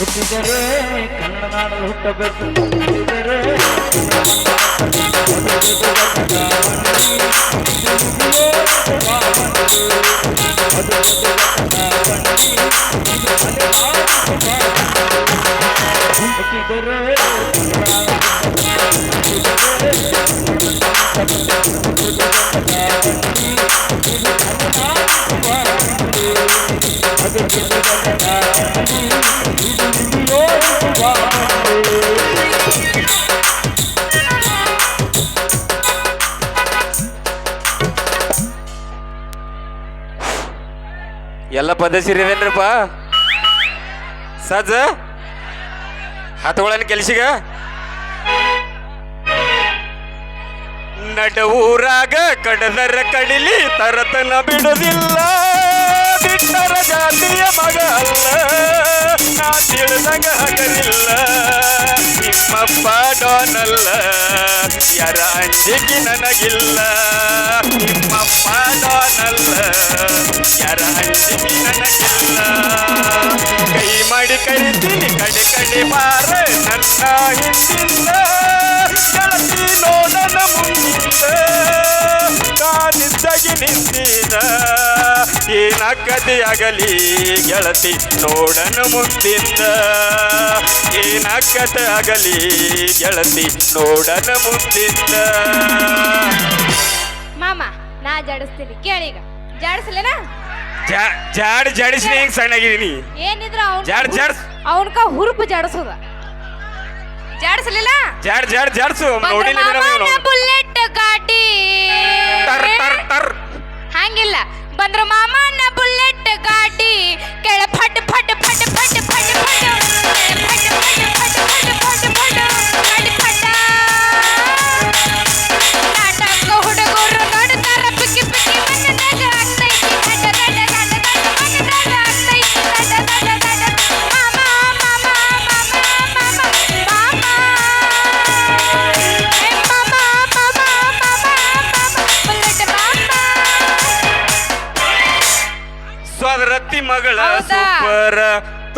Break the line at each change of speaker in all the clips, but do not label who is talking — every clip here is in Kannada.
ಹುಟ್ಟಿದರೆ ಕನ್ನಡ ನಾಡಲು ಹುಟ್ಟಬೇಕು ಹುಟ್ಟಿದರೆ ಹುಟ್ಟಿದರೆ
ಎಲ್ಲ ಪದ ಸೇರಿದೇನ್ರಿಪ್ಪ ಸಜ್ಜ ಹತ್ಕೊಳ್ಳನ್ ಕೆಲ್ಸಿಗ? ಊರಾಗ ಕಡದರ ಕಡಿಲಿ ತರತನ ಬಿಡುದಿಲ್ಲ. ಬಿಟ್ಟರ ಜಾತಿಯ ಮಗ ಅಲ್ಲ ನಾ ತಿಳಿದಂಗ ಹಗಲಿಲ್ಲ ನಿಮ್ಮಪ್ಪ ಡೋನಲ್ಲ, ಯಾರ ಅಂಜಿಕೆ ನನಗಿಲ್ಲ. ನಿಮ್ಮಪ್ಪ ಡೋನಲ್ಲ, ಯಾರ ಅಂಜಿಕೆ ನನಗಿಲ್ಲ. ಕೈ ಮಾಡಿ ಕರಿತೀನಿ, ಕಡೆ ಕಡೆ ಮಾರ, ನನ್ನ ಹಿಂದಿಲ್ಲ ಗೆಳತಿ ನೋಡನ ಮುಂದಿದ್ದ ಕಾನಿದ್ದಾಗಿ ನಿಂತಿದ ಏನಾಗದೆ ಆಗಲಿ, ಗೆಳತಿ ನೋಡನ ಮುಂದಿಂದ ಏನಾಗದೆ ಆಗಲಿ ಗೆಳತಿ ನೋಡನ ಮುಂದಿದ್ದ
ಮಾಮ ನಾ ಜಾಡಿಸ್ತೀನಿ ಕೇಳೀಗ ಜಾಡಿಸ್ಲೇನಾ
ಜಾಡ್ ಜಾಡಿಸಿ ಹಿಂಗ್ ಸಣ್ಣಾಗಿದೀನಿ
ಏನಿದ್ರು ಅವ್ನ
ಜಾಡ್ ಜಾಡ್ಸ್
ಅವನ್ಕ ಹುರುಪು ಜಾಡಿಸೋದ ಜಾಡಿಸ್ಲಿಲ್ಲ
ಜಾಡ್ ಜಾಡ್ ಜಾಡ್ಸು
ಬಂದ್ರ
ನೋಡಿಲ್ಲ
ಬುಲೆಟ್ ಗಾಡಿ
ಟರ್ ಟರ್ ಟರ್
ಹಂಗಿಲ್ಲ ಬಂದ್ರ ಮಾಮನ ಬುಲೆಟ್ ಗಾಡಿ ಕೆಳ ಫಟ್ ಫಟ್ ಫಟ್ ಫಟ್ ಫಟ್ ಫಟ್ ಫಟ್ ಫಟ್ ಫಟ್ ಫಟ್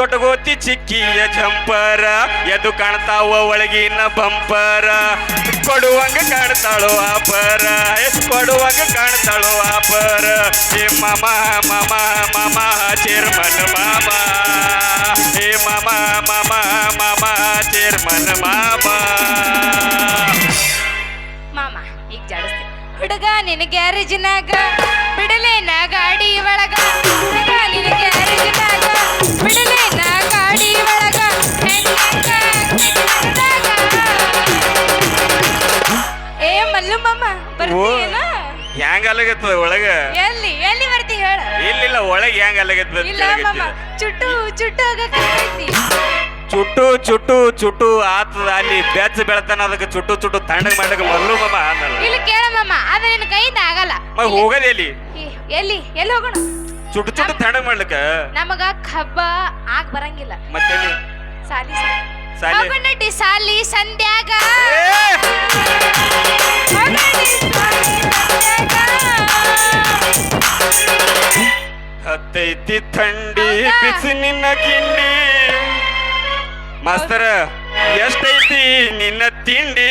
ತೊಟಗೋತಿ ಚಿಕ್ಕಿಯ ಜಂಪರ ಎದು ಕಾಣ್ತಾವ ಒಳಗಿನ ಬಂಪರ. ಕೊಡುವಂಗ ಕಾಣ್ತಾಳು ಆಪರ ಕೊಡುವಂಗ ಕಾಣ್ತಾಳು ಆಪರ ಹೇ ಮಾಮ ಮಾಮ ಮಾಮ, ಚೇರ್ಮನ್, ಮಾಮ. ಹೇ ಮಾಮ ಮಾಮ ಮಾಮ, ಚೇರ್ಮನ್, ಮಾಮ.
ಮಾಮ, ಈಗ ಜಾಡಿಸ್ತೀನಿ. ಹುಡುಗ ನಿನ್ನ ಗ್ಯಾರೇಜಿನಾಗ ಬಿಡಲೇನ ಗಾಡಿ ಒಳಗ. ಹುಡುಗ ನಿನ್ನ ಗ್ಯಾರೇಜಿನಾಗ ಹೆಂಗ್
ಅಲಗತ್ತದ ಒಳಗ
ಎಲ್ಲಿ ಎಲ್ಲಿ ಬರ್ತಿ ಹೇಳ?
ಇಲ್ಲಿಲ್ಲ ಒಳಗ ಹೆಂಗ ಅಲಗತ್ತದ
ಇಲ್ಲ ಚುಟ್ಟು ಚುಟ್ಟು
ಚುಟ್ಟು ಚುಟ್ಟು ಚುಟ್ಟು ಆತದ ಅಲ್ಲಿ ಬೆಚ್ಚ ಬೆಳತಾನ ಅದಕ್ಕೆ ಚುಟ್ಟು ಚುಟ್ಟು ತಣ್ಣಗೆ ಮಾಡಕ್ಕೆ ಮಲ್ಲು ಮಾಮ
ಇಲ್ಲಿ ಕೇಳ ಮಾಮ ಅದು ನಿನ್ನ ಕೈಯಿಂದ ಆಗಲ್ಲ
ಹೋಗದೆ ಎಲ್ಲಿ?
ಎಲ್ಲಿ ಎಲ್ಲಿ ಹೋಗೋಣ?
ಚುಟ್ ಚುಟ್ ತಡ ಮಾಡ್ಲಿಕ್ಕೆ?
ನಮಗ ಕಬ್ಬ ಆಗ ಬರಂಗಿಲ್ಲ.
ಮತ್ತೆ
ಸಾಲಿ ಸಾಲಿ. ಹೋಗೋಣಟಿ ಸಾಲಿ ಸಂಧ್ಯಾಗ.
ಹತ್ತೈತಿ ಥಂಡಿ ನಿನ್ನ ಕಿಂಡಿ ಮಾಸ್ತರ ಎಷ್ಟೈತಿ ನಿನ್ನ ತಿಂಡಿ?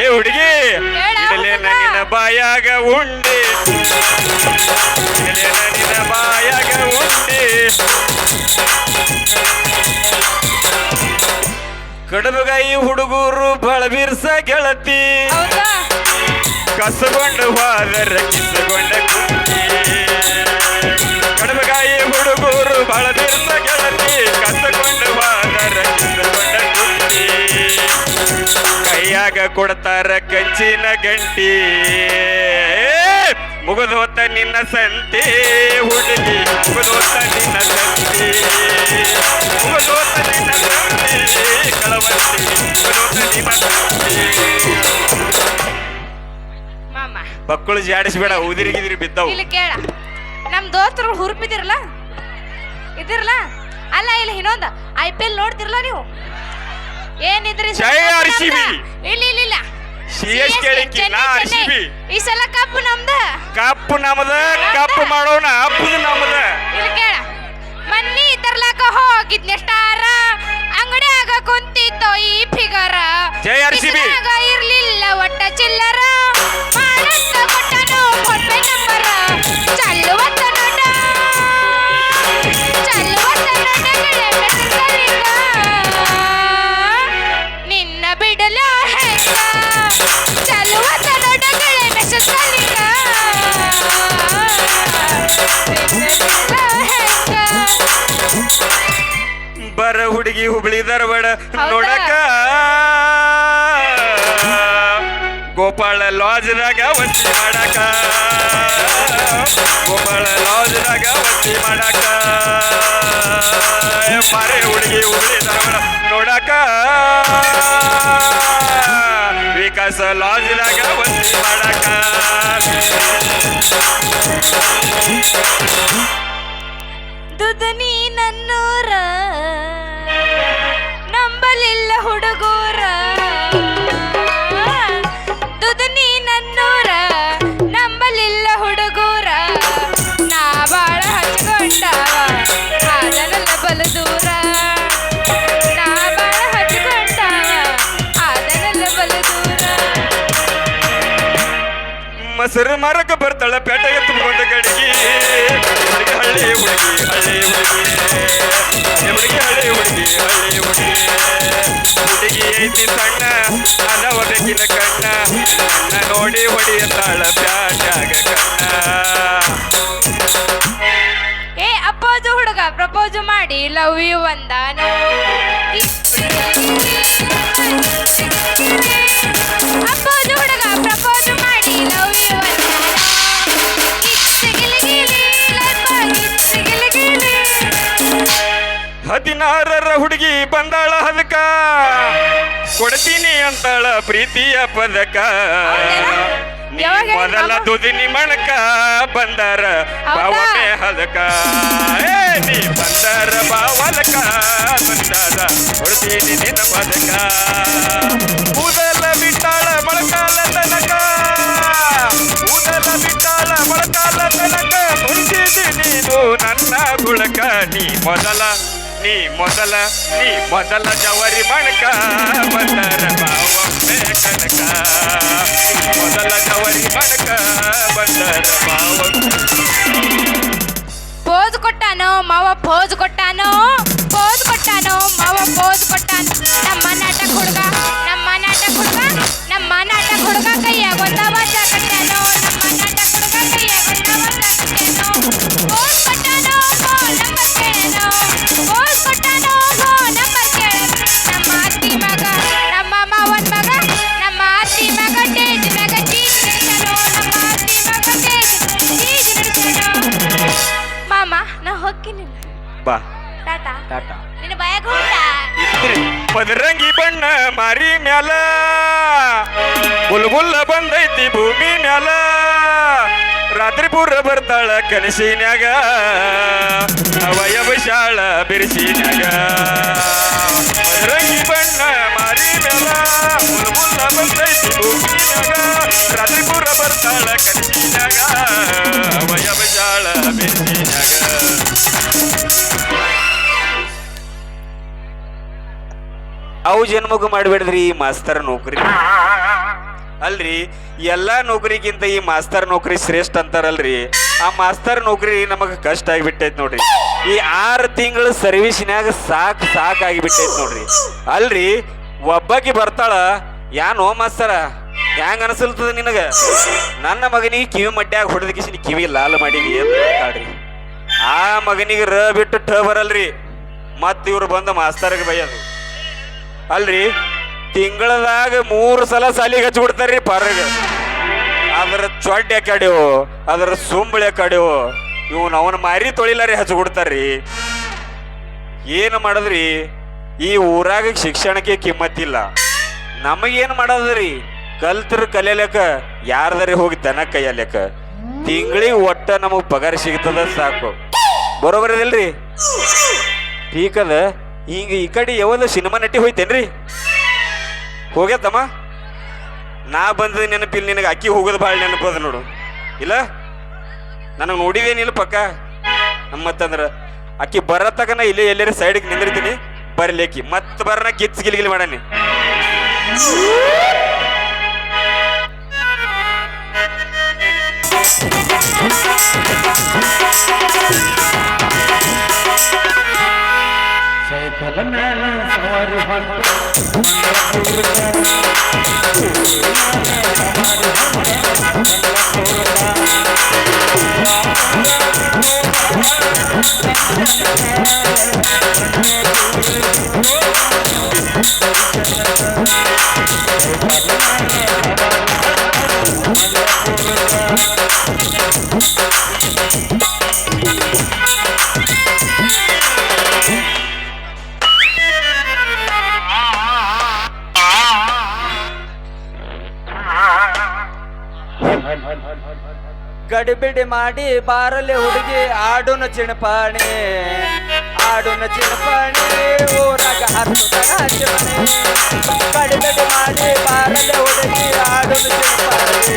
ಏ ಹುಡುಗಿ ಇಡಲೇ ಬಾಯಾಗ ಉಂಡಿ. ನಿನ್ನ ಬಾಯಾಗ ಉಂಡಿ ಕಡಬಗಾಯಿ ಹುಡುಗರು ಬಳಬಿರ್ಸ ಗೆಳತಿ. ಕಸಗೊಂಡು ಹೋದರ ಕಿಸಗೊಂಡ ಕುಂತಿ. ಕಡಬಗಾಯಿ ಹುಡುಗರು ಬಳಬಿರ್ಸ ಗೆಳತಿ ಕಸಗೊಂಡು ಹೋದರ ಕೈಯಾಗ ಕೊಡ್ತಾರ ಕಂಚಿನ ಗಂಟಿ. ಮುಗಿದು ಹೊತ್ತ ನಿನ್ನ ಸಂತಿ ಹುಡುಗಿ. ಮುಗಿದು ಹೊತ್ತ ನಿನ್ನ ಸಂತಿ. ಮುಗಿದು ಹೊತ್ತ ನಿನ್ನ ಸಂತಿ. ಕಳವಂತಿ. ಮುಗಿದು ಹೊತ್ತ ನಿನ್ನ ಸಂತಿ.
ಮಕ್ಕಳು
ಬಕ್ಕಳು ಜಾಡಿಸ್ಬೇಡ ಉದಿರಿಗಿದಿರಿ ಬಿದ್ದವು.
ಇಲ್ಲಿ ಕೇಳ. ನಮ್ ದೋಸ್ತರು ಹುರುಪಿದಿರಲ್ಲ ಇದಿರಲ್ಲ ಅಲ್ಲ ಇಲ್ಲಿ ಇನ್ನೊಂದು ಐ ಪಿ ಎಲ್ ನೋಡ್ತಿರಲ್ಲ ನೀವು? ಏನಿದ್ರಿ
ಜೈ RCB.
ಇಲ್ಲ ಇಲ್ಲ ಇಲ್ಲ.
ಸಿ ಎಸ್ ಕೇಳಿಕ್ಕಿ ನಾ ಆರ್ ಸಿ ಬಿ
ಈ ಸಲ ಕಪ್ಪು ನಮ್ದ?
ಕಪ್ಪು ನಮ್ದ ಕಪ್ಪು ಮಾಡೋಣ ಹಬ್ಬದ ನಮ್ದ.
ಇಲ್ಲಿ ಕೇಳ. ಮನ್ನಿ ತರ್ಲಾಕ ಹೋಗಿದ್ನೆ ಸ್ಟಾರ. ಅಂಗಡಿಯಾಗ ಕುಂತಿತ್ತು ಈ ಫಿಗರ
ಬರ ಹುಡುಗಿ ಹುಬ್ಳಿ ಧಾರವಾಡ
ಹೌದಾ?
ನೋಡಕ ಗೋಪಾಳ ಲಾಜ್ದಾಗ ವಸ್ತಿ ಮಾಡಕ ಗೋಪಾಳ ಲಾಜ್ದಾಗ ವಸ್ತಿ ಮಾಡಕ ಮಾರೆ ಹುಡುಗಿ ಹುಬ್ಳಿ ಧಾರವಾಡ ನೋಡಕ ವಿಕಾಸ ಲಾಜ್ದಾಗ ವಸ್ತಿ ಮಾಡಕ
ದುದನಿ
ಮೊಸರು ಮಾರಕ ಬರ್ತಾಳ ಪೇಟೆಗೆ ತುಂಬಿಕೊಂಡ ಗಡಿಗೆ ಹುಡುಗಿ ಹಳ್ಳಿ ಹುಡುಗಿ ಹಳ್ಳಿ ಹುಡುಗಿ ಏ ಹುಡುಗಿ ಹಳ್ಳಿ ಹುಡುಗಿ ಹಳ್ಳಿ ಹುಡುಗಿ ಹುಡುಗಿ ಐತಿ ಸಣ್ಣ ಅನವ ಬೆಕ್ಕಿನ ಕಣ್ಣ ನನ್ನ ನೋಡಿ ಹೊಡಿಯತ್ತಾಳ ಪ್ಯಾಟ್ಯಾಗ ಕಣ್ಣ
ಏ ಅಪ್ಪೋಜು ಹುಡುಗ ಪ್ರಪೋಸ್ ಮಾಡಿ ಲವ್ ಯು ಅಂದಾನು
ಹದಿನಾರರ ಹುಡುಗಿ ಬಂದಾಳ ಹದಕ? ಕೊಡ್ತೀನಿ ಅಂತಾಳ ಪ್ರೀತಿಯ ಪದಕ. ನೀ
ಯಾವಾಗ
ಮೊದಲ
ಮಾಮ?
ದುದಿನಿ ಮಣಕ ಬಂದಾರ? ಬಾವನೆ ಹದಕ. ಏ ನೀ ಬಂದರ ಬಾವಲಕ ಬಂದಾರ ಕೊಡ್ತೀನಿ ನಿನ್ನ ಪದಕ. ಕೂದಲ ಬಿಟ್ಟಾಳ ಮೊಳಕಾಲ ತನಕ. ಕೂದಲ ಬಿಟ್ಟಾಳ ಮೊಳಕಾಲ ತನಕ. ಮುಂಚಿದಿ ನೀನು ನನ್ನ ಗುಳಕ ನೀ ಮೊದಲ ನೀ ಮೊದಲ ನೀ ಮೊದಲ ಜವರಿ ಮಣಕ ಬಂದರ ಬಾವಮ್ಮೆ ಕನಕ ನೀ ಮೊದಲ ಜವರಿ ಮಣಕ ಬಂದರ ಬಾವಮ್ಮೆ
ಪೋಸ್ ಕೊಟ್ಟಾನೋ ಮಾವ ಪೋಸ್ ಕೊಟ್ಟಾನೋ ಪೋಸ್ ಕೊಟ್ಟಾನೋ ಮಾವ ಪೋಸ್ ಕೊಟ್ಟಾನೋ ನಮ್ಮ ನಾಟಕ ಹುಡುಗ ನಮ್ಮ ನಾಟಕ ಹುಡುಗ ನಮ್ಮ ನಾಟಕ ಹುಡುಗ ಕೈಯಾಗ ಒಂದ ವಾಚ ಕಟ್ಟಾನೋ ನಮ್ಮ ನಾಟಕ ಹುಡುಗ ಕೈಯಾಗ ಒಂದ ವಾಚ ಕಟ್ಟಾನೋ ಪೋಸ್
ಬಾ.
ಟಾಟಾ
ಟಾಟಾ
ನಿನ್ನ ಬಾಯಾಗ
ಮದರಂಗಿ ಬಣ್ಣ ಮಾರಿ ಮ್ಯಾಲ. ಬುಲ್ಬುಲ್ಲ ಬಂದೈತಿ ಭೂಮಿ ಮ್ಯಾಲ. ರಾತ್ರಿ ಪೂರ ಬರ್ತಾಳ ಕನಸಿನ್ಯಾಗ. ಅವಯವ ಶಾಳ ಬಿರ್ಸಿನ್ಯಾಗ. ಪದರಂಗಿ ಬಣ್ಣ ಮಾರಿ ಮ್ಯಾಲ. ಬುಲ್ಬುಲ್ಲ ಬಂದೈತಿ ಭೂಮಿ ಮ್ಯಾಗ. ರಾತ್ರಿ ಪೂರ ಬರ್ತಾಳ ಕನಸಿನ್ಯಾಗ. ಅವಯವ ಶಾಳ ಬಿರ್ಸಿನ್ಯಾಗ. ಅವು ಜನ್ಮಗೂ ಮಾಡಬೇಡ್ರಿ ಈ ಮಾಸ್ತರ್ ನೌಕರಿ. ಅಲ್ರಿ ಎಲ್ಲ ನೌಕರಿಗಿಂತ ಈ ಮಾಸ್ತರ್ ನೌಕರಿ ಶ್ರೇಷ್ಠ ಅಂತಾರಲ್ರಿ. ಆ ಮಾಸ್ತರ್ ನೌಕರಿ ನಮಗೆ ಕಷ್ಟ ಆಗಿಬಿಟ್ಟೈತ್ ನೋಡ್ರಿ. ಈ ಆರು ತಿಂಗಳು ಸರ್ವಿಸ್ನಾಗ ಸಾಕ್ ಸಾಕ್ ಆಗಿಬಿಟ್ಟೈತ್ ನೋಡ್ರಿ. ಅಲ್ರಿ ಒಬ್ಬಾಕಿ ಬರ್ತಾಳ ಯಾನೋ ಮಾಸ್ತರ ಹ್ಯಾಂಗ ಅನಿಸಲ್ತದ ನಿನಗ? ನನ್ನ ಮಗನಿಗೆ ಕಿವಿ ಮಡ್ಡ್ಯಾಗ ಹೊಡೆದ ಕಿಸಿನ ಕಿವಿ ಲಾಲ್ ಮಾಡೀನಿ ಅಂತ ಹೇಳ್ತಾಳ್ರಿ. ಆ ಮಗನಿಗೆ ರ ಬಿಟ್ಟು ಠ ಬರಲ್ರಿ. ಮತ್ತೆ ಇವ್ರು ಬಂದು ಮಾಸ್ತರ್ಗೆ ಬೈಯೋದು. ಅಲ್ರಿ, ತಿಂಗಳದಾಗ ಮೂರು ಸಲ ಸಾಲಿಗೆ ಹಚ್ಬಿಡ್ತಾರ್ರಿ ಪಾರಗ ಅದರ ಚೊಡ್ಡ ಕಡೆವು ಅದರ ಸುಂಬಳೆ ಕಡೆವು ಇವನು ಅವನ ಮಾರಿ ತೊಳಿಲಾರಿ ಹಚ್ಬಿಡ್ತಾರ್ರಿ ಏನು ಮಾಡದ್ರಿ? ಈ ಊರಾಗ ಶಿಕ್ಷಣಕ್ಕೆ ಕಿಮ್ಮತ್ತಿಲ್ಲ. ನಮಗೇನು ಮಾಡೋದ್ರಿ? ಕಲ್ತ್ರ ಕಲಿಯಲಕ, ಯಾರ್ದಾರಿ ಹೋಗಿ ದನ ಕೈಯಲಕ. ತಿಂಗಳಿಗೆ ಒಟ್ಟ ನಮಗೆ ಪಗಾರ ಸಿಗ್ತದ ಸಾಕು. ಬರೋಬರ್ ಅದಿಲ್ರಿ ಹಿಂಗ ಈ ಕಡೆ ಯಾವಲ್ಲ ಸಿನಿಮಾ ನಟಿ ಹೋಯ್ತೇನ್ರಿ? ಹೋಗ್ಯತ್ತಮ್ಮ ನಾ ಬಂದ ನೆನಪಿಲ್ಲ ನಿನಗೆ ಅಕ್ಕಿ ಹೋಗೋದು ಭಾಳ ನೆನಪದ ನೋಡು. ಇಲ್ಲ? ನನಗೆ ನೋಡಿದೇನಿಲ್ಲ ಪಕ್ಕ. ಮತ್ತಂದ್ರೆ ಅಕ್ಕಿ ಬರತ್ತಕ ನಾ ಇಲ್ಲಿ ಎಲ್ಲರ ಸೈಡಿಗೆ ನಿಂದಿರ್ತೀನಿ. ಬರ್ಲೇಕಿ. ಮತ್ತೆ ಬರನ ಗಿಲ್ ಗಿಲ್ಗಿಲ್ ಮಾಡನಿ
ಸೈಕಲ್ ಮೇಲ ಸವಾರಿ ಹೊಂಟ
ಗಡಿಬಿಡಿ ಮಾಡಿ ಬಾರಲೆ ಹುಡುಗಿ ಆಡುನ ಚಿಣಪಾಣಿ ಆಡುನ ಚಿಣಪಾಣಿ, ಊರಾಗ ಹತ್ತು ಗಡಿಬಿಡಿ ಮಾಡಿ ಬಾರಲೆ ಹುಡುಗಿ ಆಡುನ ಚಿಣಪಾಣಿ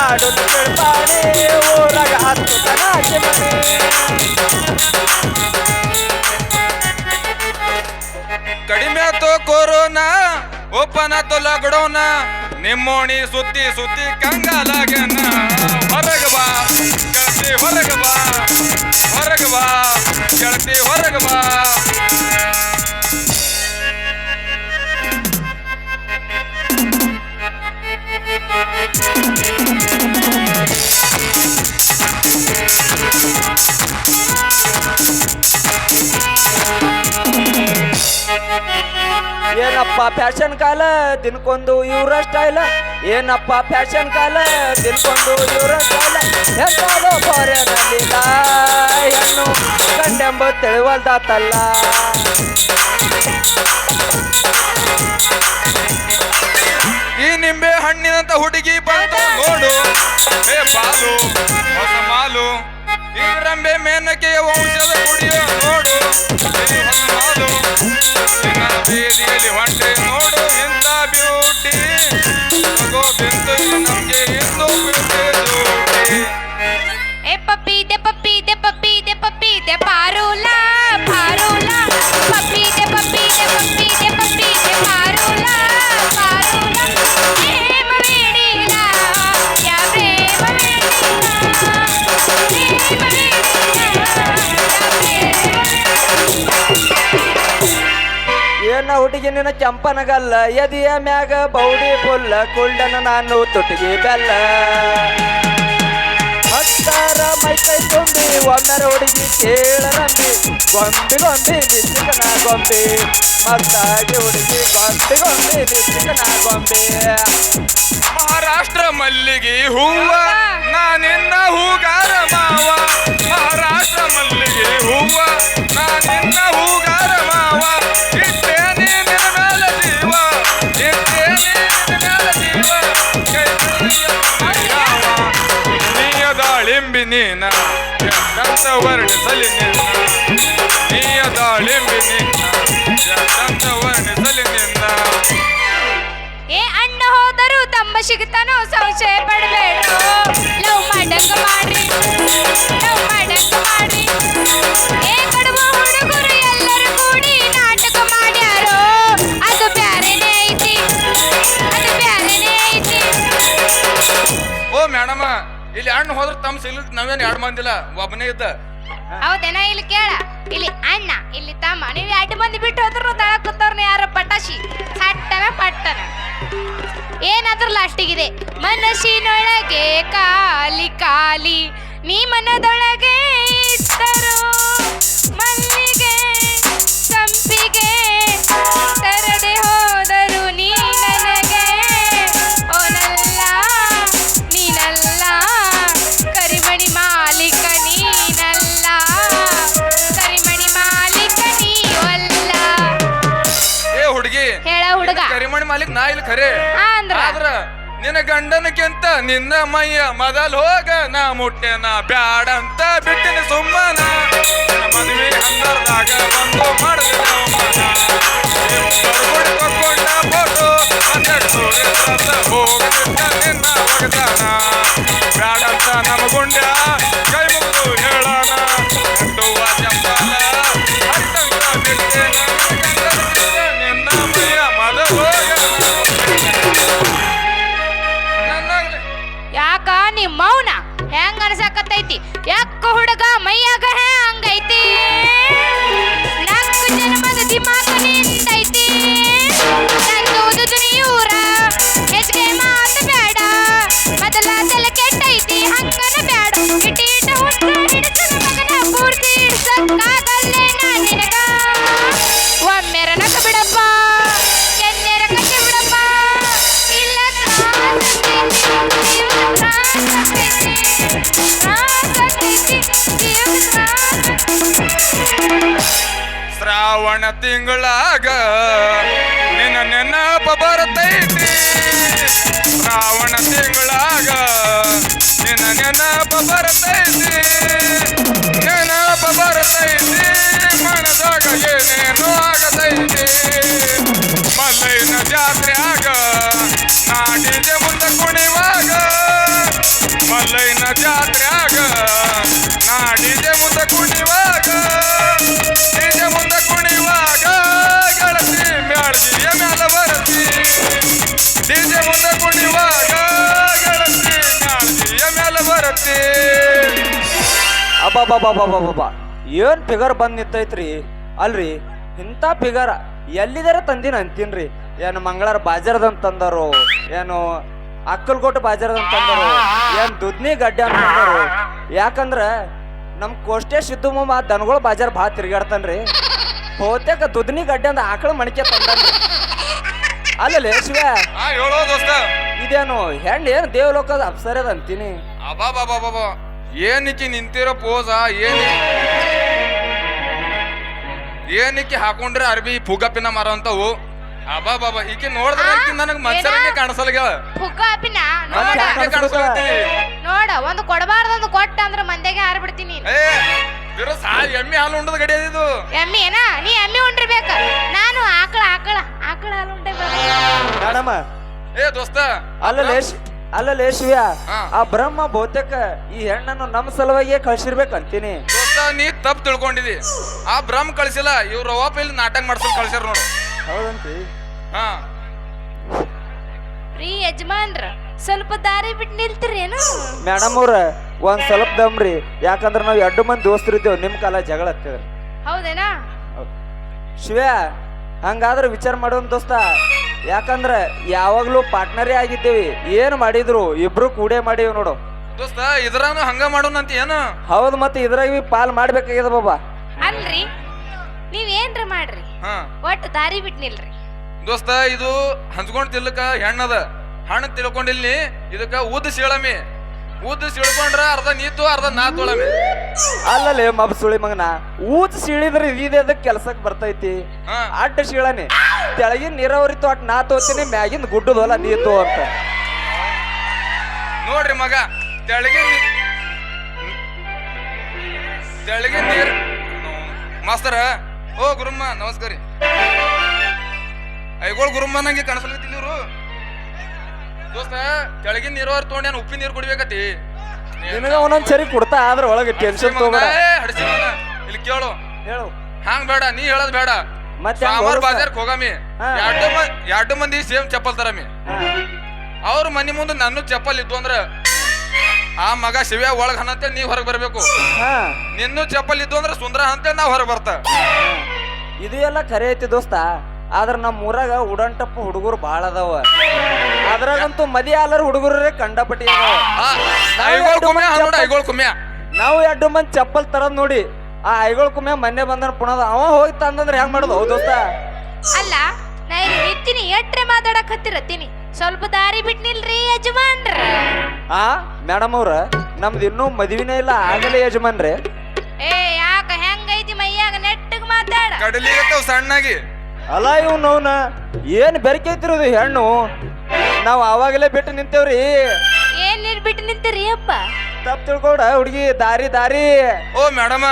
ಆಡುನ ಚಿಣಪಾಣಿ, ಊರಾಗ ಹತ್ತು
ಕಡಿಮೆ ಆತೋ ಕೊರೋನಾ, ಓಪನ್ ಆತೋ ಲಾಕ್ಡೌನ ನಿಮ್ಮೋಣಿ ಸುತ್ತಿ ಸುತ್ತಿ ಕಂಗಾಲಾಗನ. ಹೊರಗ ಬಾ ಗೆಳತಿ ಹೊರಗ ಬಾ ಹೊರಗ ಬಾ ಹೊರಗ ಬಾ.
ಏನಪ್ಪ ಫ್ಯಾಷನ್ ಕಾಲ? ದಿನಕ್ಕೊಂದು ಇವ್ರ ಸ್ಟೈಲ ಏನಪ್ಪ ಫ್ಯಾಷನ್ ಕಾಲ? ದಿನಕ್ಕೊಂದು ಇವ್ರ ಸ್ಟೈಲ ಎಂತಾದೋ ಫಾರಿನಲ್ಲಿಲ್ಲ ಹೆಣ್ಣು ಕಂಡೆಂಬ ತಿಳಿವಲ್ದಾತಲ್ಲ.
ಈ ನಿಂಬೆ ಹಣ್ಣಿನಂತ ಹುಡುಗಿ ಬಂತ ನೋಡು. ಏ ಪಾಲು, ಹೊಸ ಮಾಲು. ಈ ರಂಬೆ ಮೇನಕೆಯ ವಂಶದ ಕುಡಿಯೋ ನೋಡು. ಈ ನನ್ನ ಬೀದಿಯಲ್ಲಿ ಹೊಂಟೆ ನೋಡು ಇಂಥ ಬ್ಯೂಟಿ ಬಿಂದು
ಏನ ಚಂಪನಗಲ್ಲ ಕೆಂಪನಗಲ್ಲ ಎದಿಯ ಮ್ಯಾಗ ಬೌಡಿ ಫುಲ್ಲ ಕುಳ್ಳನ ನಾನು ತುಟಿಗೆ ಬೆಲ್ಲ. ಹತ್ತಾರ ಮೈ ಕೈ ತುಂಬಿ ಒಮ್ಮೆರ ಹುಡುಗಿ ಕೇಳರಂಬಿ ಗೊಂಬಿ ಗೊಂಬಿ ನಿಶ್ಚಿಕನ ಗೊಂಬಿ. ಮತ್ತಾಗಿ ಹುಡುಗಿ ಗೊಂಬಿ ಗೊಂಬಿ ನಿಶ್ಚಿಕನ ಗೊಂಬಿ.
ಮಹಾರಾಷ್ಟ್ರ ಮಲ್ಲಿಗೆ ಹೂವ ನಾನಿನ್ನ ಹೂಗಾರ ಮಾವ. ಮಹಾರಾಷ್ಟ್ರ ಮಲ್ಲಿಗೆ ಹೂವ ನಾನಿನ್ನ ಎಂತ ವರ್ಣಿಸಲಿ ನಿನ್ನ. ನೀಯ ದಾಳಿಂಬಿ ನಿನ್ನ. ನಿನ್ನ.
ಏ ಅಣ್ಣ ಹೋದರು ತಮ್ಮ ಸಿಗ್ತಾನೋ ಸಂಶಯ ಪಡಬೇಡ. ಲವ್ ಮಾಡಂಗ ಮಾಡ್ರಿ ಲವ್ ಏ ಕಡುವ ಹುಡುಗರು
ಹಣ್ಣು ಹೋದ್ರ ತಮ್ಮ ಸಿಗ್ಲಿಕ್ ನಾವೇನ್ ಎರಡು ಮಂದಿಲ್ಲ, ಒಬ್ಬನೇ ಇದ್ದ.
ಹೌದೇನ ಇಲ್ಲಿ ಕೇಳ. ಇಲ್ಲಿ ಅಣ್ಣ, ಇಲ್ಲಿ ತಮ್ಮ. ನೀವು ಎರಡು ಮಂದಿ ಬಿಟ್ಟು ಹೋದ್ರು ತಳ ಕೂತವ್ರನ್ನ ಯಾರ ಪಟಾಶಿ? ಸಟ್ಟನ ಪಟ್ಟನ. ಏನಾದ್ರೂ ಲಾಸ್ಟಿಗಿದೆ. ಮನಸ್ಸಿನೊಳಗೆ ಕಾಲಿ ಕಾಲಿ ನೀ ಮನದೊಳಗೆ ಇದ್ದರು ಕರಿಮಣಿ ಮಾಲಿಕ್
ನಾ ಇಲ್ಲಿ ಖರೆ.
ಅಂದ್ರ?
ಆದ್ರ ನಿನ್ನ ಗಂಡನಕ್ಕಿಂತ ನಿನ್ನ ಮೈಯ ಮೊದಲ್ ಹೋಗ ನಾ ಮುಟ್ಟೆನ ಬ್ಯಾಡ ಅಂತ ಬಿಟ್ಟಿನ ಸುಮ್ಮನ. ಮದುವೆ ಹಂದರ್ದಾಗ ಬಂದು ಮಾಡಲಿಲ್ಲ ತಕ್ಕೊಂಡ ಫೋಟೋ ಹನ್ನೆರಡು ನೂರ ಹೋಗದಿದ್ದ ನಿನ್ನ ಒಗದಾನ ಬ್ಯಾಡ ಅಂತ ನಮಗುಂಡ್ಯ ಶ್ರಾವಣ ತಿಂಗಳಾಗ ನಿನ್ನ ನೆನಪ ಬರ್ತೈತಿ. ಶ್ರಾವಣ ತಿಂಗಳಾಗ ನಿನ್ನ ನೆನಪ ಬರ್ತೈತಿ. ನೆನಪ ಬರ್ತೈತಿ. ಮನದಾಗ ಏನೇನು ಆಗತೈತಿ. ಮಲ್ಲೈನ ಆಗ ನಾಡಿಗೆ ಮುಂದೆ ಕುಣಿವಾಗ ಮಲ್ಲೈನ ಜಾತ್ರೆಯಾಗ
ಅಬ್ಬಬ್ಬಬ್ಬಬ್ಬಬ್ಬ ಏನ್ ಫಿಗರ್ ಬಂದ್ ನಿಂತೈತ್ರಿ? ಅಲ್ರಿ ಇಂಥ ಫಿಗರ್ ಎಲ್ಲಿದಾರ ತಂದಿನ ಅಂತೀನ್ರಿ? ಏನು ಮಂಗಳಾರ ಬಾಜಾರದಂತ ತಂದರು? ಏನು ಅಕ್ಕಲ್ಕೋಟೆ ಬಾಜಾರದಂತ ತಂದರು? ಏನ್ ದುದ್ನಿ ಗಡ್ಡೆ ಅಂತ ತಂದರು? ಯಾಕಂದ್ರ ನಮ್ ಕೋಷ್ಟೆ ಆ ದನಗಳು ಬಾಜಾರ್ ಭಾಳ ತಿರ್ಗಾಡ್ತಾನ್ರಿ ಬಹುತೇಕ ದುದ್ನಿ ಗಡ್ಡೆ ಅಂತ ಆಕಳ ಮಣಿಕೆ ತಂದನ್ರಿ. ಅಲ್ಲ ಶಿವ ಇದೇನು ಹೆಣ್ಣು ಏನು ದೇವಲೋಕದ ಅಪ್ಸರದ ಅಂತೀನಿ.
ಏನಕ್ಕೆ ನಿಂತಿರೋ ಪೋಸ ಏನಿ ಏನಕ್ಕೆ ಹಾಕೊಂಡ್ರೆ ಅರ್ಬಿ ಪುಗಪ್ಪಿನ ಮರ ಅಂತವು ಅಬಾಬಾಬಾ ಈಕೆ ನೋಡಿದ್ರೆ
ನನಗೆ
ಈಕಿ ನನಗ್ ಮನ್ಸರಂಗೆ
ಏನ?
ಕಾಣಿಸಲ್ಗ.
ನೋಡ. ನೋಡ ಒಂದು ಕೊಡಬಾರ್ದೊಂದು ಕೊಟ್ಟ ಅಂದ್ರ ಮಂದಿಗೆ ಹಾರ್ಬಿಡ್ತೀನಿ
ಏ ಇರೋ ಸಾ ಎಮ್ಮೆ ಹಾಲು ಉಂಡದ ಗಡಿ ಅದಿದು
ಎಮ್ಮಿ ಏನಾ? ನೀ ಎಮ್ಮಿ ಉಂಡಿರ್ಬೇಕ. ನಾನು ಆಕಳ ಆಕಳ ಆಕಳ ಹಾಲು ಉಂಡೆ
ಏ ದೋಸ್ತ.
ಅಲ್ಲಲೇ ಶ್- ಅಲ್ಲಲೇ ಶಿವ್ಯ ಆ ಬ್ರಹ್ಮ ಬಹುತೇಕ ಈ ಹೆಣ್ಣನ್ನು ನಮ್ಮ ಸಲುವಾಗಿಯೇ ಕಳ್ಸಿರ್ಬೇಕು ಅಂತೀನಿ.
ದೋಸ್ತ ನೀ ತಪ್ಪು ತಿಳ್ಕೊಂಡಿದಿ. ಆ ಬ್ರಹ್ಮ ಕಳ್ಸಿಲ್ಲ ಇವ್ರ ಒಪ್ಪ ಇಲ್ಲಿ ನಾಟಕ ಮಾಡ್ಸಲ್ ಕಳ್ಸ್ಯಾರ ನೋಡು.
ಹೌದಂತಿ.
ಹಾ.
ರೀ ಯಜಮಾನ್ರ ಸ್ವಲ್ಪ ದಾರಿ ಬಿಟ್ಟು ನಿಲ್ತಿರೇನು?
ಮೇಡಮ್ ಅವ್ರ ಒಂದ್ ಸ್ವಲ್ಪ ದಮ್ರಿ ಯಾಕಂದ್ರ ನಾವ್ ಎರಡು ಮಂದಿ ದೋಸ್ತರಿದ್ದೇವ್ ನಿಮ್ ಕಾಲ ಜಗಳ
ಹೌದೇನಾ?
ಶಿವ ಹಂಗಾದ್ರೆ ವಿಚಾರ ಮಾಡೋನ್ ದೋಸ್ತ. ಯಾಕಂದ್ರ ಯಾವಾಗ್ಲೂ ಪಾರ್ಟ್ನರೇ ಆಗಿದ್ದೇವಿ. ಏನ್ ಮಾಡಿದ್ರು ಇಬ್ರು ಕೂಡೇ ಮಾಡೀವಿ ನೋಡು.
ದೋಸ್ತ ಇದ್ರಾನು ಹಂಗ ಮಾಡೋಣಂತ ಏನು?
ಹೌದು ಮತ್ತೆ ಇದ್ರಾಗ ಬಿ ಪಾಲ್ ಮಾಡ್ಬೇಕಾಗ್ಯದ ಬಾಬಾ.
ಅಲ್ರಿ ನೀವೇನ್ರ ಮಾಡ್ರಿ.
ಹಾ.
ಒಟ್ಟು ದಾರಿ ಬಿಟ್ಟು ನಿಲ್ರಿ
ದೋಸ್ತ ಇದು ಹಂಚ್ಕೊಂಡ್ ತಿನ್ಲಕ್ಕ ಹೆಣ್ಣದ. ಹಣ್ಣು ತಿಳ್ಕೊಂಡಿಲ್ಲಿ ಇದಕ್ಕ ಉದ್ದ ಸೀಳಮಿ ಉದ್ದ ಸೀಳ್ಕೊಂಡ್ರ ಅರ್ಧ ನೀತು ಅರ್ಧ ನಾ ತೊಳಮೆ
ಅಲ್ಲಲ್ಲಿ ಮಬ್ ಸುಳಿ ಮಗನ. ಊತ್ ಸೀಳಿದ್ರೆ ಇದೇ ಕೆಲ್ಸಕ್ ಬರ್ತೈತಿ.
ಹಾ.
ಅಡ್ಡ ಶೀಳನೆ ತೆಳಗಿನ ನೀರಾವರಿ ತೋಟ ನಾ ತೋತೀನಿ ಮ್ಯಾಗಿಂದ ಗುಡ್ಡದಲ್ಲ ಹೊಲ ನೀ ತೋ ಅಂತ.
ನೋಡ್ರಿ ಮಗ ತೆಳಗಿನ ನೀ- ತೆಳಗಿನ ನೀರ್ ಮಾಸ್ತರ ಓ ಗುರುಮ್ಮ ನಮಸ್ಕಾರ ರೀ. ಐಗೋಳ್ ಗುರುಮ್ಮ ನಂಗೆ ಕಾಣಿಸ್ಲತ್ತಿಲ್ಲ ಇವ್ರು. ದೋಸ್ತ ಕೆಳಗಿನ ನೀರಾವರಿ ತೊಗೊಂಡು ಏನು ಉಪ್ಪಿನ ನೀರು ಕುಡಿಬೇಕತಿ
ನಿನಗ ಒಂದೊಂದ್ ಸರಿ ಕೊಡ್ತಾ ಆದ್ರ ಒಳಗೆ ಟೆನ್ಷನ್ ತಗೋಬೇಡ.
ಹಡಸಿ ಇಲ್ಲಿ ಕೇಳು.
ಹೇಳು.
ಹಾಂಗ್ ಬೇಡ ನೀ ಹೇಳದ್ ಬೇಡ.
ಮತ್ತೆ
ಸಾಮಾರ್? ಬಾಜಾರ್ಕ್ ಹೋಗಾಮಿ. ಎರಡು ಎರಡು ಮಂದಿ ಸೇಮ್ ಚಪ್ಪಲ್ ತರಮಿ. ಅವ್ರ ಮನಿ ಮುಂದೆ ನನ್ನ ಚಪ್ಪಲ್ ಇದ್ದು ಅಂದ್ರ ಆ ಮಗ ಶಿವ ಒಳಗ್ ಹನಂತೆ ನೀ ಹೊರಗ್ ಬರ್ಬೇಕು. ನಿನ್ನೂ ಚಪ್ಪಲ್ ಇದ್ದು ಅಂದ್ರ ಸುಂದರ ಹಂತೆ ನಾ ಹೊರಗ್ ಬರ್ತ.
ಇದು ಎಲ್ಲ ಖರೆ ಐತಿ ದೋಸ್ತ. ಆದ್ರ ನಮ್ಮ ಊರಾಗ ಉಡಂಟಪ್ಪ ಹುಡುಗರು ಭಾಳ ಅದಾವ. ಅದ್ರಾಗಂತೂ ಮದಿ ಆಲರ್ ಹುಡುಗರೇ ಕಂಡಪಟ್ಟಿ ನಾವ್
ಐಗೋಳ್ ಕುಮ್ಯ
ಎಡ್ಡು ಮಂದಿ ಚಪ್ಪಲ್ ತರದ್ ನೋಡಿ ಆ ಐಗೋಳ್ ಕುಮ್ಯ ಮೊನ್ನೆ ಬಂದನ ಪುಣದ. ಅವ ಹೋಗಿ ತಂದಂದ್ರೆ ಹೆಂಗ್ ಮಾಡೋದು? ಹೌದು ದೋಸ್ತ?
ಅಲ್ಲ ನಾ ಇಲ್ಲಿ ನಿಂತೀನಿ ಎಟ್ರೆ ಮಾತಾಡಕ್ ಹತ್ತಿರತ್ತೀನಿ. ಸ್ವಲ್ಪ ದಾರಿ ಬಿಟ್ನಿಲ್ರಿ ಯಜಮಾನ್ರ.
ಆ ಮೇಡಮ್ ಅವ್ರ ನಮ್ದು ಇನ್ನೂ ಮದ್ವಿನೇ ಇಲ್ಲ ಆಗಲೇ ಯಜಮಾನ್ರೆ.
ಏ ಯಾಕ ಹೆಂಗೈತಿ ಮೈಯಾಗ ನೆಟ್ಟಗ್ ಮಾತಾಡ.
ಕಡಲಿ ಸಣ್ಣಾಗಿ.
ಅಲ್ಲ ಇವ್ ಏನು ಏನ್ ಬೆರಕೈತಿರೋದು ಹೆಣ್ಣು? ನಾವು ಆವಾಗಲೇ ಬಿಟ್ಟು ನಿಂತೇವ್ರಿ.
ಏನ್ ನೀರ್ ಬಿಟ್ಟು ನಿಂತೀರಿ ಅಪ್ಪ?
ತಪ್ಪು ತಿಳ್ಕೊಡ ಹುಡುಗಿ ದಾರಿ ದಾರಿ.
ಓ ಮೇಡಮ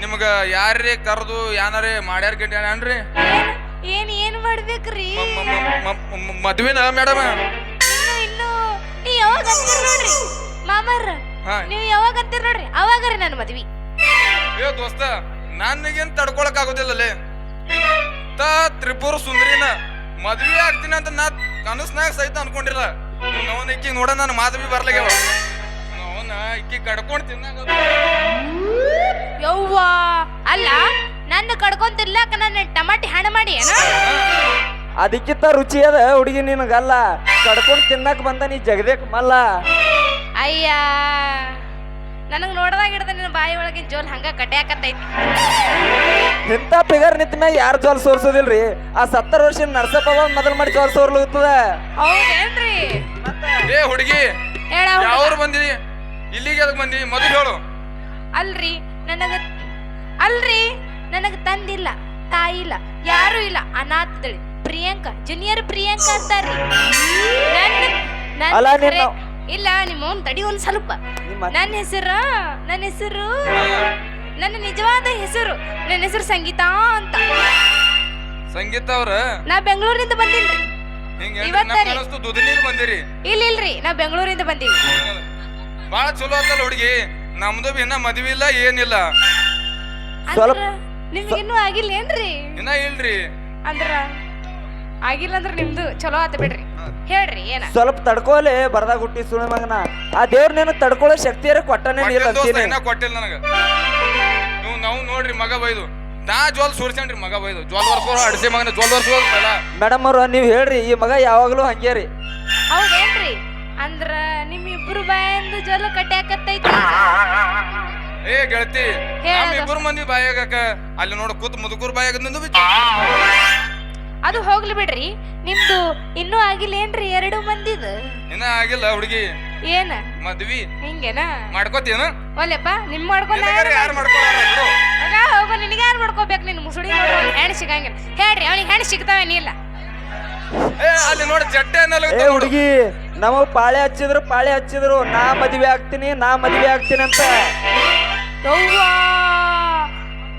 ನಿಮ್ಗ ಯಾರೇ ಕರೆದು ಯಾನಾರೇ ಮಾಡ್ಯಾರ
ಏನ್- ಏನ್ ಏನ್ ಮಾಡ್ಬೇಕ್ರಿ?
ಮದ್ವಿನ ಮೇಡಮ?
ಇನ್ನು ಇನ್ನು ನೀ ಯಾವಾಗ ಅಂತೀರ ನೋಡ್ರಿ? ಮಾಮರ್
ಹಾ.
ನೀವ್ ಯಾವಾಗ ಅಂತೀರ ನೋಡ್ರಿ? ಅವಾಗರಿ ನನ್ನ ಮದ್ವಿ.
ಏ ದೋಸ್ತ ನನಗೇನ್ ತಡ್ಕೊಳಕ್ ಆಗೋದಿಲ್ಲಲೇ? ತ ತ್ರಿಪುರ ಸುಂದರಿನ ಮದ್ವೆ ಆಗ್ತೀನಿ ಅಂತ ನಾ ಕನಸ್ನಾಗ ಸಹಿತ ಅನ್ಕೊಂಡಿಲ್ಲ. ಅವನ ಇಕ್ಕಿ ನೋಡ ನಾನು ಮಾತು ಬಿ ಬರ್ಲಾಗ್ಯಾವ ಅವನ ಇಕ್ಕಿ ಕಡ್ಕೊಂಡು ತಿನ್ನಾಗ
ಯವ್ವಾ! ಅಲ್ಲ ನನ್ನ ಕಡ್ಕೊಂಡ್ ತಿನ್ಲಾಕ ನನ್ನ ಟಮಾಟಿ ಹಣ ಮಾಡಿ ಏನ?
ಅದಕ್ಕಿಂತ ರುಚಿ ಅದ ಹುಡುಗಿ ನಿನಗಲ್ಲ. ಕಡ್ಕೊಂಡು ತಿನ್ನಕ್ ಬಂದ ನೀ ಜಗದೇಕ್ ಮಲ್ಲ.
ಅಯ್ಯ! ನನಗ್ ನೋಡ್ದಾಗ ಹಿಡ್ದ ನಿನ್ನ ಬಾಯಿ ಒಳಗಿನ ಜೋಲ್ ಹಂಗ ಕಟ್ಯಾಕತ್ತೈತಿ
ಇಂಥ ಫಿಗರ್ ನಿಂತ ಮ್ಯಾಗ ಯಾರು ಜೋಲ್ ಸೋರ್ಸೋದಿಲ್ರಿ? ಆ ಸತ್ತರ ವರ್ಷ ನರ್ಸಪ್ಪ ಮೊದಲು ಮಾಡಿ ಜೋಲ್ ಸೋರ್ಲುತ್ತದ
ಹೌದೇನ್ರಿ?
ಏ ಹುಡುಗಿ
ಹೇಳ
ಯಾವ್ರು ಬಂದಿರಿ ಇಲ್ಲಿಗೆ ಅದಕ್ಕೆ ಬಂದಿ ಮೊದಲು ಹೇಳು.
ಅಲ್ರಿ ನನಗ ಅಲ್ರಿ ನನಗ ತಂದಿಲ್ಲ ತಾಯಿ ಇಲ್ಲ ಯಾರು ಇಲ್ಲ. ಅನಾಥದಳಿ. ಪ್ರಿಯಾಂಕಾ ಜೂನಿಯರ್ ಪ್ರಿಯಾಂಕಾ ಅಂತಾರ್ರಿ. ನನ್ನ ನನ್ನ
ಅಲ್ಲ, ನಿನ್ನ-
ಖರೆ- ಇಲ್ಲ ನಿಮ್ಮ ಅವ್ನ್ ತಡಿ ಒಂದ್ ಸ್ವಲ್ಪ.
ನಿಮ್ಮ
ನನ್ನ ಹೆಸರು ನನ್ನ ಹೆಸರು ನನ್ನ ನಿಜವಾದ ಹೆಸರು ನನ್ನ ಹೆಸರು ಸಂಗೀತಾ ಅಂತ.
ಸಂಗೀತ ಅವ್ರ?
ನಾ ಬೆಂಗಳೂರಿಂದ ಬಂದಿನ್ರಿ.
ಹಿಂಗ
ಇವತ್ತ ರೀ.
ಅನಸ್ತು ದುದನೀರ್ ಬಂದಿರಿ.
ಇಲ್ಲ ಇಲ್ರಿ ನಾ ಬೆಂಗಳೂರಿಂದ ಬಂದೀವಿ
ಬಾಳ ಚಲೋ ಆತಲ್ಲ ಹುಡುಗಿ. ನಮ್ದು ಬಿ ಇನ್ನ ಮದ್ವಿ ಇಲ್ಲ ಏನಿಲ್ಲ.
ಸ್ವಲ್ಪ-
ಅಂದ್ರ ನಿಮ್ಗಿನ್ನೂ ಆಗಿಲ್ಲ ಏನ್ರಿ?
ಇನ್ನ ಇಲ್ರಿ.
ಅಂದ್ರ ಆಗಿಲ್ಲ ಅಂದ್ರ ನಿಮ್ದು ಚಲೋ ಆತ ಬಿಡ್ರಿ. ಹೇಳ್ರಿ ಏನ?
ಸ್ವಲ್ಪ ತಡ್ಕೋಲೆ ಬರ್ದಾಗ ಹುಟ್ಟಿ ಸುಳಿ ಮಗನ. ಆ ದೇವ್ರ ನೀನು ತಡ್ಕೊಳ್ಳೋ ಶಕ್ತಿಯರ ಕೊಟ್ಟನೇ ಇಲ್ಲ
ಕೊಟ್ಟಿಲ್ಲ ದೋಸ್ತ
ಅಂತೀನಿ.
ಇನ್ನ ಕೊಟ್ಟಿಲ್ಲ ನನಗ. ನೀವು ನಾವು ನೋಡ್ರಿ ಮಗ ಬೈದು. ನಾ ಜೋಲ್ ಸುರ್ಸೇನ್ರಿ ಮಗ ಬೈದು. ಜೋಲ್ ವರ್ಸೋ ಅಡಿಸಿ ಮಗನ ಜೋಲ್ ವರ್ಸೋ
ಮೇಡಮ್ ಅವ್ರ ನೀವ್ ಹೇಳ್ರಿ ಈ ಮಗ ಯಾವಾಗ್ಲೂ ಹಂಗೆ ರೀ.
ಹೌದೇನ್ರಿ ಅಂದ್ರ ನಿಮ್ ಇಬ್ರು ಬಾಯಿಂದ ಜೊಲ್ಲ ಕಟ್ಯಾಕತ್ತೈತಿ?
ಏ ಗೆಳತಿ
ಇಬ್ರು
ನಮ್ ಇಬ್ಬರು ಮಂದಿ ಬಾಯಾಗಕ ಅಲ್ಲಿ ನೋಡ ಕೂತ್ ಮುದುಕೂರ್ ಬಾಯಾಗ ನಿಂದು ಬಿಚ್ಚ.
ಅದು ಹೋಗ್ಲಿ ಬಿಡ್ರಿ. ನಿಮ್ದು ಇನ್ನೂ ಆಗಿಲ್ಲ ಏನ್ರಿ ಎರಡು ಮಂದಿದ?
ಇನ್ನ ಆಗಿಲ್ಲ ಹುಡುಗಿ.
ಏನ?
ಮದ್ವಿ.
ಹಿಂಗೇನ?
ಮಾಡ್ಕೋತೀನ
ಒಲ್ಲೆಪ್ಪ ನಿಮ್ ಮಾಡ್ಕೊಂಡ
ಯಾರು
ಹೋಗ ನಿನಗೆ ಯಾರು ಮಾಡ್ಕೋಬೇಕು? ನಿನ್ ಮುಸುಡಿ ಹೆಣ್ಣು ಸಿಗಂಗಿಲ್ಲ. ಹೇಳ್ರಿ ಅವನಿಗೆ ಹೆಣ್ಣು ಸಿಗ್ತಾವೆ ಇಲ್ಲ
ಏ ಅಲ್ಲಿ ನೋಡಿ ಜಟ್ಟೆ ಅನ್ನಲ್ಲ
ಏ ಹುಡುಗಿ ನಮಗ್ ಪಾಳೆ ಹಚ್ಚಿದ್ರು ಪಾಳೆ ಹಚ್ಚಿದ್ರು. ನಾ ಮದ್ವೆ ಆಗ್ತೀನಿ ನಾ ಮದ್ವೆ ಆಗ್ತೀನಿ ಅಂತ.
ಯವ್ವಾ!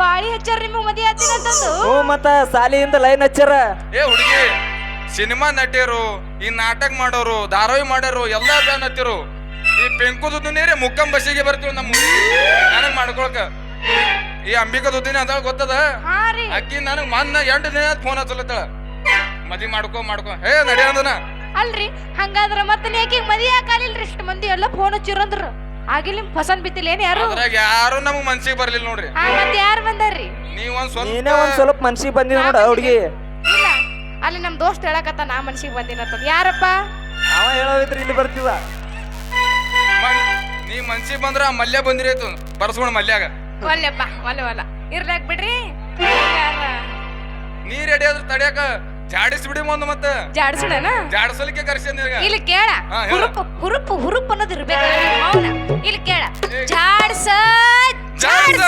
ಬಾಳಿ ಹಚ್ಚಾರ ನಿಮ್ಮ ಮದಿ ಆತಿನ ಅಂತಂದು?
ಹ್ಞೂ ಮತ್ತ ಸಾಲಿಯಿಂದ ಲೈನ್ ಹಚ್ಚಾರ
ಏ ಹುಡುಗಿ ಸಿನಿಮಾ ನಟಿಯರು ಈ ನಾಟಕ ಮಾಡೋರು ಧಾರಾವಾಹಿ ಮಾಡೋರು ಎಲ್ಲ ಬ್ಯಾನ್ ಹತ್ತಿರು. ಈ ಪೆಂಕುದು ನೀರೇ ಮುಕ್ಕಂ ಬಸಿಗೆ ಬರ್ತೀವಿ ನಮ್ಮ ನನಗೆ ಮಾಡ್ಕೊಳಕ. ಈ ಅಂಬಿಕಾ ದುದ್ದಿನ ಅಂತ ಗೊತ್ತದ?
ಹಾ ರೀ.
ಅಕ್ಕಿ ನನಗೆ ಮನ್ನ ಎಂಟು ದಿನ ಫೋನ್ ಹಚ್ಚಲತ್ತಾಳ ಮದಿ ಮಾಡ್ಕೋ ಮಾಡ್ಕೋ. ಏ ನಡೆಯೋದನ ಅಂದನ.
ಅಲ್ರಿ ಹಂಗಾದ್ರ ಮತ್ತೆ ನೀಕಿಗೆ ಮದಿ ಯಾಕಾಲಿಲ್ರಿ ಇಷ್ಟು ಮಂದಿ ಎಲ್ಲ ಫೋನ್ ಹಚ್ಚಿರಂದ್ರ. ಆಗಿಲ್ಲ ನಿಮ್ ಪಸಂದ್ ಬಿತ್ತಿಲ್ಲ ಏನ್ ಯಾರು?
ಅದ್ರಾಗ ಯಾರು ನಮಗ್ ಮನ್ಸಿಗೆ ಬರ್ಲಿಲ್ಲ ನೋಡ್ರಿ.
ಆ, ಮತ್ತೆ ಯಾರು ಬಂದಾರ್ರಿ?
ನೀವ್ ಒಂದ್
ನೀನೇ ಒಂದ್
ಸ್ವಲ್ಪ
ಸ್ವಲ್ಪ ಮನ್ಸಿಗೆ ಬಂದಿದ್ ನೋಡ ಹುಡುಗಿ.
ಇಲ್ಲ ಅಲ್ಲಿ ನಮ್ ದೋಸ್ತ್ ಹೇಳಕತ್ತ ನಾ ಮನ್ಸಿಗೆ ಬಂದಿನ ಯಾರಪ್ಪ?
ಅವ ಹೇಳೋವಿದ್ರಿ ಇಲ್ಲಿ ಬರ್ತಿದ
ಮನ್- ನೀ ಮನ್ಸಿಗೆ ಬಂದ್ರ ಆ ಮಲ್ಯ ಬಂದಿರೈತು ಬರ್ಸ್ಕೊಂಡ್ ಮಲ್ಯಾಗ.
ಒಲ್ಲೆಪ್ಪ ಒಲ್ಲೆ ಒಲ್ಲ. ಇರ್ಲಾಕ್ ಬಿಡ್ರಿ.
ನೀ ರೆಡಿ ಆದ್ರ ತಡ್ಯಾಕ ಜಾಡಿಸ್ಬಿಡಿ ಮುಂದ ಮತ್ತ.
ಜಾಡಿಸೋಣ
ಜಾಡಿಸಲಿಕ್ಕೆ ಕರ್ಸಿಂದ
ಇಲ್ಲಿ ಕೇಳ.
ಹಾ, ಹೇಳು.
ಹುರುಪು ಹುರುಪು ಹುರುಪು ಅನ್ನೋದು ಇರ್ಬೇಕು. ಮೌನ. ಇಲ್ಲಿ ಕೇಳ. ಜಾಡ್ಸ. ಜಾಡ್ಸ.